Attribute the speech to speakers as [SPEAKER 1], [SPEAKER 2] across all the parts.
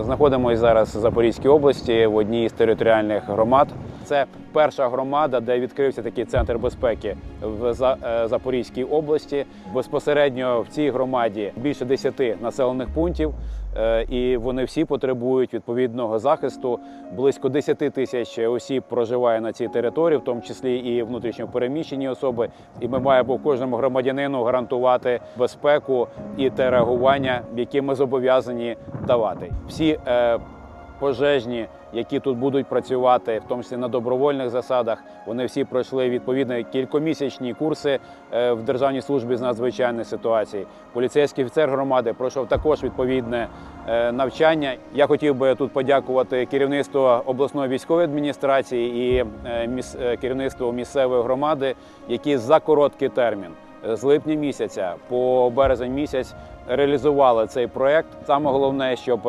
[SPEAKER 1] Знаходимося зараз в Запорізькій області в одній з територіальних громад. Це перша громада, де відкрився такий центр безпеки в е, Запорізькій області. Безпосередньо в цій громаді більше 10 населених пунктів, е, і вони всі потребують відповідного захисту. Близько 10 тисяч осіб проживає на цій території, в тому числі і внутрішньо переміщені особи. І ми маємо кожному громадянину гарантувати безпеку і те реагування, яке ми зобов'язані давати. Всі е, пожежні, які тут будуть працювати, в тому числі на добровольних засадах, вони всі пройшли відповідно кількомісячні курси е, в Державній службі з надзвичайних ситуацій. Поліцейський офіцер громади пройшов також відповідне е, навчання. Я хотів би тут подякувати керівництву обласної військової адміністрації і е, керівництву місцевої громади, які за короткий термін з липня місяця по березень місяць реалізували цей проект. Саме головне, щоб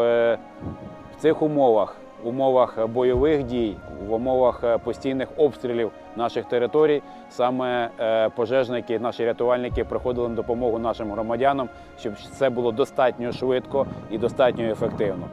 [SPEAKER 1] в цих умовах, умовах бойових дій, в умовах е, постійних обстрілів наших територій, саме е, пожежники, наші рятувальники приходили на допомогу нашим громадянам, щоб це було достатньо швидко і достатньо ефективно.